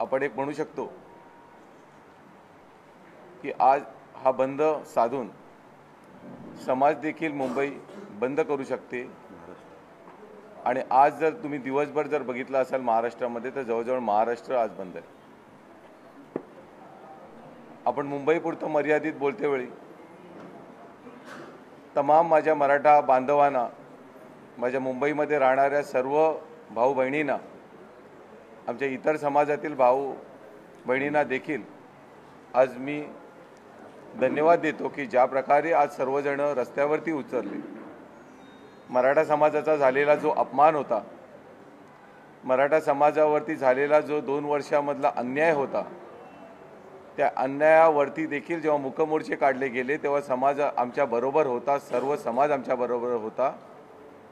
आपण एक म्हणू शकतो की आज हा बंद साधून समाज देखील मुंबई बंद करू शकते. आणि आज जर तुम्ही दिवसभर जर बघितलं असाल महाराष्ट्रामध्ये तर जवळजवळ महाराष्ट्र आज बंद आहे. आपण मुंबईपुरतं मर्यादित बोलते वेळी. तमाम माझ्या मराठा बांधवांना माझ्या मुंबईमध्ये राहणाऱ्या सर्व भाऊ बहिणींना आमच्या इतर समाजातील भाऊ बहिणींना देखील आज मी धन्यवाद देतो की ज्या प्रकारे आज सर्वजण रस्त्यावरती उतरले. मराठा समाजाचा झालेला जो अपमान होता मराठा समाजावरती झालेला जो दोन वर्षामधला अन्याय होता त्या अन्यायावरती देखील जेव्हा मुकमोर्चे काढले गेले तेव्हा समाज आमच्या बरोबर होता सर्व समाज आमच्या बरोबर होता.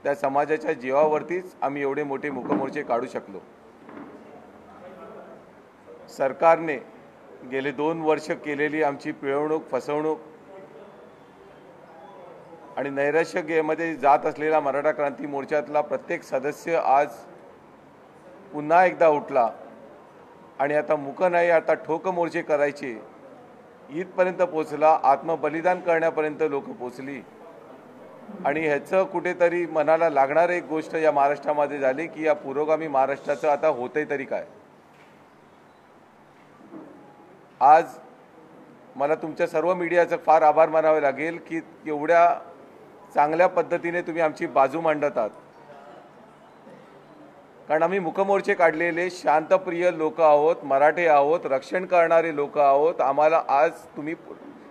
त्या समाजाच्या जीवावरतीच आम्ही एवढे मोठे मुकमोर्चे काढू शकलो. सरकारने गेले दोन वर्ष केलेली आमची पिळवणूक फसवणूक आणि नैराश्यमध्ये जात असलेला मराठा क्रांती मोर्चातला प्रत्येक सदस्य आज पुन्हा एकदा उठला. आणि आता मुक नाही आता ठोक मोर्चे करायचे. इथपर्यंत पोचला आत्मबलिदान करण्यापर्यंत लोक पोचली आणि ह्याचं कुठेतरी मनाला लागणार एक गोष्ट या महाराष्ट्रामध्ये झाली की या पुरोगामी महाराष्ट्राचं आता होतंय तरी काय? आज मला तुमच्या सर्व मीडियाचं फार आभार मानावे लागेल की एवढ्या चांगल्या पद्धतीने तुम्ही आमची बाजू मांडत आहात. कारण आम्ही मुखमोर्चे काढलेले शांतप्रिय लोक आहोत मराठे आहोत रक्षण करणारे लोक आहोत. आम्हाला आज तुम्ही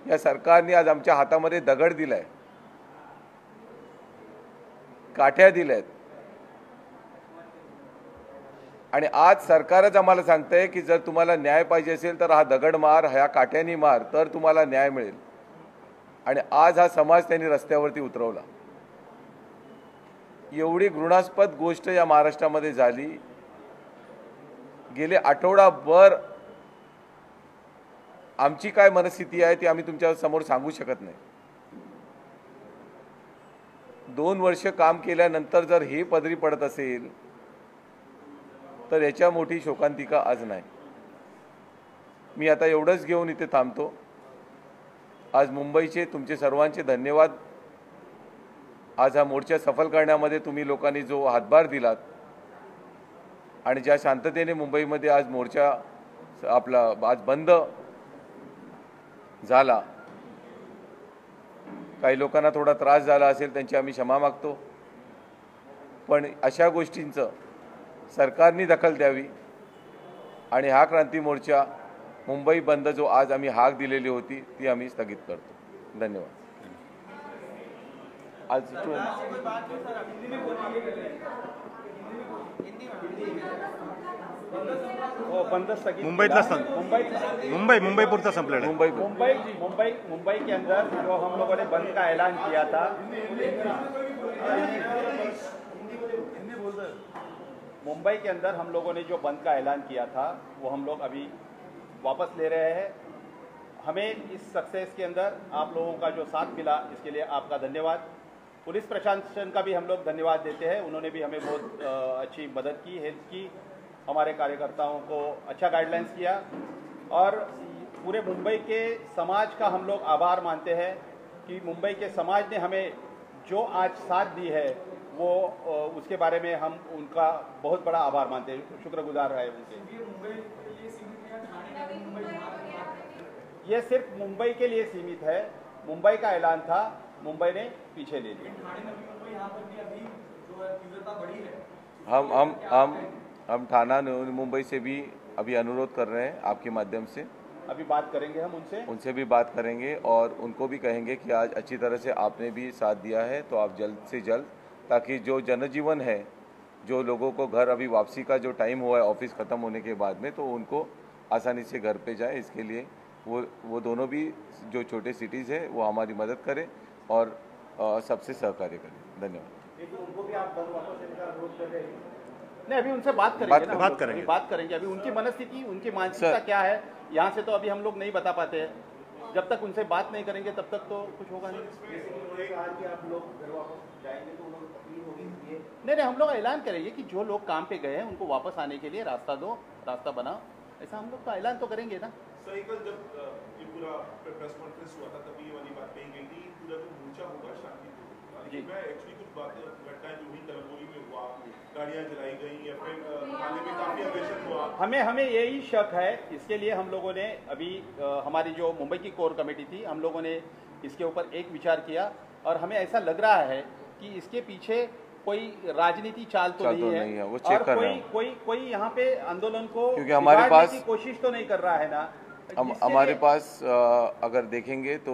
या सरकारने आज आमच्या हातामध्ये दगड दिलाय. काठ्या दिल्या आहेत आणि आज सरकारच आम्हाला सांगतंय की जर तुम्हाला न्याय पाहिजे असेल तर हा दगड मार ह्या काट्यानी मार तर तुम्हाला न्याय मिळेल. आणि आज हा समाज त्यांनी रस्त्यावरती उतरवला. एवढी घृणास्पद गोष्ट या महाराष्ट्रामध्ये झाली. गेले आठवडाभर आमची काय मनस्थिती आहे ती आम्ही तुमच्यासमोर सांगू शकत नाही. दोन वर्ष काम केल्यानंतर जर हे पदरी पडत असेल तर याच्या मोठी शोकांतिका आज नाही. मी आता एवढंच घेऊन इथे थांबतो. आज मुंबईचे तुमचे सर्वांचे धन्यवाद. आज हा मोर्चा सफल करण्यामध्ये तुम्ही लोकांनी जो हातभार दिलात आणि ज्या शांततेने मुंबईमध्ये आज मोर्चा आपला आज बंद झाला काही लोकांना थोडा त्रास झाला असेल त्यांची आम्ही क्षमा मागतो. पण अशा गोष्टींचं सरकारनी दखल द्यावी. आणि हा क्रांती मोर्चा मुंबई बंद जो आज आम्ही हाक दिलेली होती ती आम्ही स्थगित करतो. धन्यवाद. आज हो मुंबईतला मुंबई मुंबई मुंबई पुरता संपलेला आहे. मुंबई मुंबई मुंबई मुंबई के अंदर जो हम लोगों ने बंद का ऐलान किया था मुंबई के अंदर हम लोगों ने जो बंद का ऐलान किया था, वो हम लोग अभी वापस ले रहे हैं। हमें इस सक्सेस के अंदर आप लोगों का जो साथ मिला, इसके लिए आपका धन्यवाद। पुलिस प्रशासन का भी हम लोग धन्यवाद देते हैं। उन्होंने भी हमें बहुत अच्छी मदद की, हेल्प की। हमारे कार्यकर्ताओं को अच्छा गाइडलाइंस किया। और पूरे मुंबई के समाज का हम लोग आभार मानते हैं कि मुंबई के समाज ने हमें जो आज साथ दी है वो उसके बारे में हम उनका बहुत बड़ा आभार मानते हैं। शुक्रगुजार है उनके। ये सिर्फ़ मुंबई के लिए सीमित है। मुंबई का ऐलान था मुंबई ने पीछे ले लिया। हम हम हम हम थाना मुंबई से भी अभी अनुरोध कर रहे हैं आपके माध्यम से। अभी बात करेंगे हम उनसे। उनसे भी बात करेंगे और उनको भी कहेंगे कि आज अच्छी तरह से आपने भी साथ दिया है तो आप जल्द से जल्द ताकि जो जनजीवन है जो लोगों को घर अभी वापसी का जो टाइम हुआ है ऑफ़िस ख़त्म होने के बाद में तो उनको आसानी से घर पे जाए। इसके लिए वो वो दोनों भी जो छोटे सिटीज़ है वो हमारी मदद करें और सबसे सहकार्य करें। धन्यवाद। नहीं अभी उनसे बात करेंगे बात- ना बात करेंगे। बात करेंगे। अभी उनकी मनस्थिति उनकी मानसिकता क्या है यहाँ से तो अभी हम लोग नहीं बता पाते हैं। जब तक उनसे बात नहीं करेंगे, तब तक तो कुछ होगा नहीं। नहीं हम लोग ऐलान करेंगे कि जो लोग काम पे गए हैं, उनको वापस आने के लिए रास्ता दो, रास्ता बनाओ। ऐसा हम लोग का ऐलान तो करेंगे ना। सही कल जब ये पूरा प्रेस कॉन्फ्रेंस हुआ था, तभी ये वाली बात कही गई थी पूरा जो मोर्चा होगा शांतिपूर्ण जी। मैं एक्चुअली कुछ बातें घटनाएँ जो हुई कलमोली में हुआ गाड़ियाँ जलाई गई या फिर थाने में काफ़ी अग्रेशन हुआ। हमें हमें यही शक है इसके लिए हम लोगों ने अभी हमारी जो मुंबई की कोर कमेटी थी हम लोगों ने इसके ऊपर एक विचार किया और हमें ऐसा लग रहा है कि इसके पीछे कोई राजनीति चाल तो चाल नहीं तो है नहीं है, वो चेक और कर कोई कोई कोई यहाँ पे आंदोलन को क्योंकि हमारे पास- की कोशिश तो नहीं कर रहा है ना। हम हमारे पास अगर देखेंगे तो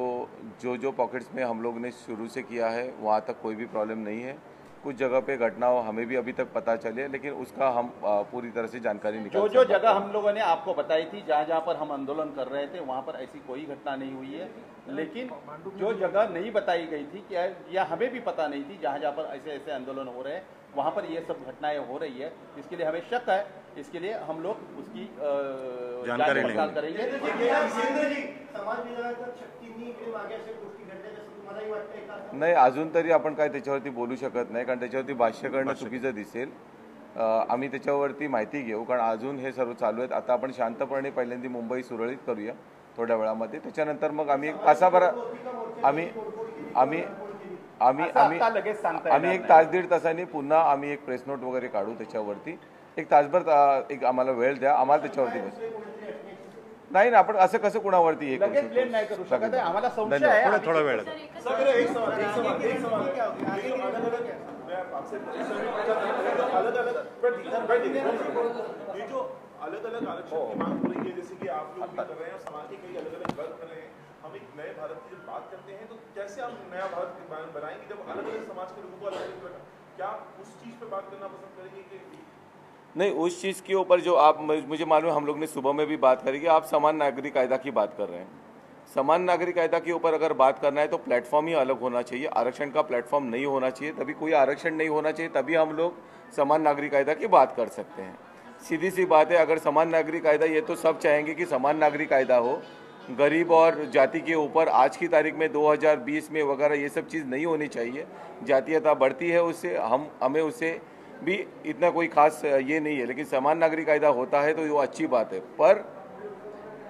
जो जो पॉकेट्स में हम लोग ने शुरू से किया है वहाँ तक कोई भी प्रॉब्लम नहीं है। कुछ जगह पे घटनाओं हमें भी अभी तक पता चली है लेकिन उसका हम पूरी तरह से जानकारी निकाल जो जो जगह हम लोगों ने आपको बताई थी जहाँ जहाँ पर हम आंदोलन कर रहे थे वहाँ पर ऐसी कोई घटना नहीं हुई है। लेकिन जो जगह नहीं बताई गई थी क्या या हमें भी पता नहीं थी जहाँ जहाँ पर ऐसे ऐसे आंदोलन हो रहे हैं वहाँ पर ये सब घटनाएँ हो रही है। इसके लिए हमें शक है इसके लिए हम लोग उसकी जानकारी। करेंगे। नाही अजून तरी आपण काय त्याच्यावरती बोलू शकत नाही कारण त्याच्यावरती भाष्य करणं चुकीचं दिसेल. आम्ही त्याच्यावरती माहिती घेऊ कारण अजून हे सर्व चालू आहेत. आता आपण शांतपणे पहिल्यांदा मुंबई सुरळीत करूया थोड्या वेळामध्ये. त्याच्यानंतर मग आम्ही एक तासाभरा आम्ही आम्ही आम्ही आम्ही आम्ही एक तास दीड तासांनी पुन्हा आम्ही एक प्रेस नोट वगैरे काढू त्याच्यावरती. एक तासभर एक आम्हाला वेळ द्या. आम्हाला त्याच्यावरती बस नाही ना आपण असं कसं कुणावरती हे करू लगेच ब्लेम नाही करू शकत. आहे आम्हाला संशय धन्यवाद. आहे. थोडा थोडा वेळ सर मेरा एक सवाल एक सवाल. एक सवाल. अलग अलग ये जो अलग अलग आरक्षण की मांग हो रही है जैसे कि आप लोग भी कर रहे हैं और समाज के कई अलग अलग वर्ग कर रहे हैं हम एक नए भारत की जब बात करते हैं तो कैसे हम नया भारत बना- बनाएँगे जब अलग अलग समाज के लोगों को अलग अलग लगा? क्या उस चीज़ पे बात करना पसंद करेंगे कि नहीं, उस चीज़ के ऊपर जो आप मुझे मालूम है हम लोग ने सुबह में भी बात करी कि आप समान नागरिक कायदा की बात कर रहे हैं। समान नागरिक कायदा के ऊपर अगर बात करना है तो प्लेटफॉर्म ही अलग होना चाहिए। आरक्षण का प्लेटफॉर्म नहीं होना चाहिए। तभी कोई आरक्षण नहीं होना चाहिए, तभी हम लोग समान नागरिक कायदा की बात कर सकते हैं। सीधी सी बात है, अगर समान नागरिक कायदा, ये तो सब चाहेंगे कि समान नागरिक कायदा हो। गरीब और जाति के ऊपर आज की तारीख में 2020 में वगैरह ये सब चीज़ नहीं होनी चाहिए। जातीयता बढ़ती है उससे, हम, हमें उससे भी इतना कोई खास ये नहीं है, लेकिन समान नागरिक कायदा होता है तो वो अच्छी बात है। पर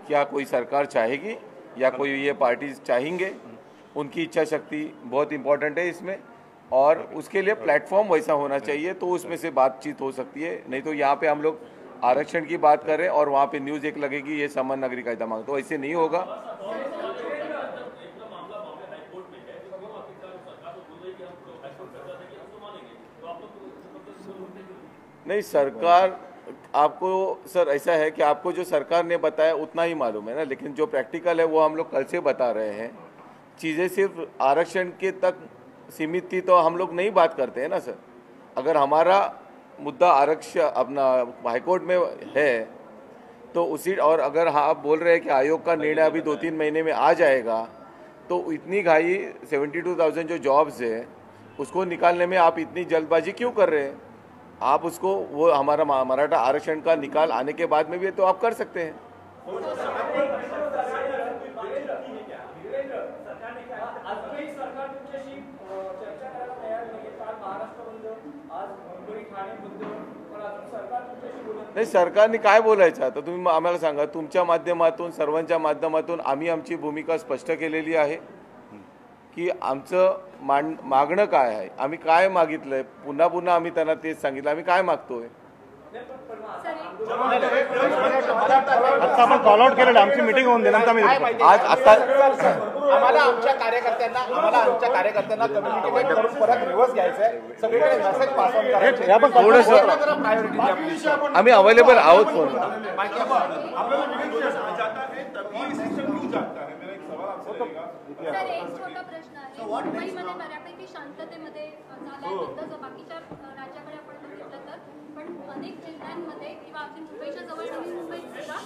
क्या कोई सरकार चाहेगी या कोई ये पार्टी चाहेंगे, उनकी इच्छा शक्ति बहुत इंपॉर्टेंट है इसमें। और उसके लिए प्लेटफॉर्म वैसा होना चाहिए तो उसमें से बातचीत हो सकती है। नहीं तो यहाँ पे हम लोग आरक्षण की बात करें और वहाँ पे न्यूज़ एक लगेगी, ये समान नागरिक कायदा मांग तो ऐसे नहीं होगा। नहीं, सरकार, आपको, सर, ऐसा है कि आपको जो सरकार ने बताया उतना ही मालूम है ना, लेकिन जो प्रैक्टिकल है वो हम लोग कल से बता रहे हैं। चीज़ें सिर्फ़ आरक्षण के तक सीमित थी तो हम लोग नहीं बात करते हैं ना, सर। अगर हमारा मुद्दा आरक्षण अपना हाईकोर्ट में है तो उसी, और अगर हाँ आप बोल रहे हैं कि आयोग का निर्णय अभी दो तीन महीने में आ जाएगा तो इतनी घाई, सेवेंटी टू थाउज़ेंड जो जॉब्स है, उसको निकालने में आप इतनी जल्दबाजी क्यों कर रहे हैं? आप उसको वो हमारा मराठा आरक्षण का निकाल आने के बाद में भी तो आप कर सकते हैं। नाही सरकारने काय बोलायचं आता? तुम्ही आम्हाला सांगा तुमच्या माध्यमातून सर्वांच्या माध्यमातून आम्ही आमची भूमिका स्पष्ट केलेली आहे. की आमचं मान मागणं काय आहे? आम्ही काय मागितलंय? पुन्हा पुन्हा आम्ही त्यांना तेच सांगितलं. आम्ही काय मागतोय? आता आपण कॉल आउट केलेलं आमची मिटिंग होऊन दिल्यानंतर आम्ही आज आता आम्हाला आमच्या कार्यकर्त्यांना आम्हाला आमच्या कार्यकर्त्यांना कम्युनिकेट करून परत रिव्हर्स घ्यायचं आहे सगळीकडे मेसेज पास ऑन करायचे. आपण थोडंसं- प्रायोरिटी द्या. please. आम्ही अवेलेबल आहोत फोन सर एक छोटा प्रश्न आहे. मुंबईमध्ये बऱ्यापैकी शांततेमध्ये झालाय बंद जो बाकीच्या अ, राज्याकडे आपण बघितलं तर पण अ, अनेक जिल्ह्यांमध्ये किंवा आपली मुंबईच्या जवळ नवी मुंबईत सुद्धा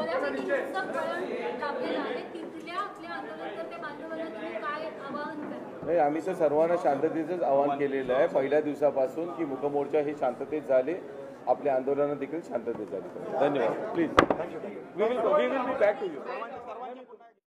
बऱ्यापैकी हिंसक वळण लाभलेलं आहे. तिथल्या आपल्या आंदोलनकर्ते बांधवांना तुम्ही काय आवाहन कराल नाही आम्ही तर सर्वांना शांततेचंच आवाहन केलेलं आहे. पहिल्या दिवसापासून की मुकमोर्चा हे शांततेत झाले. आपले आंदोलनं देखील शांततेत झाली. धन्यवाद. Please we will we will be back to you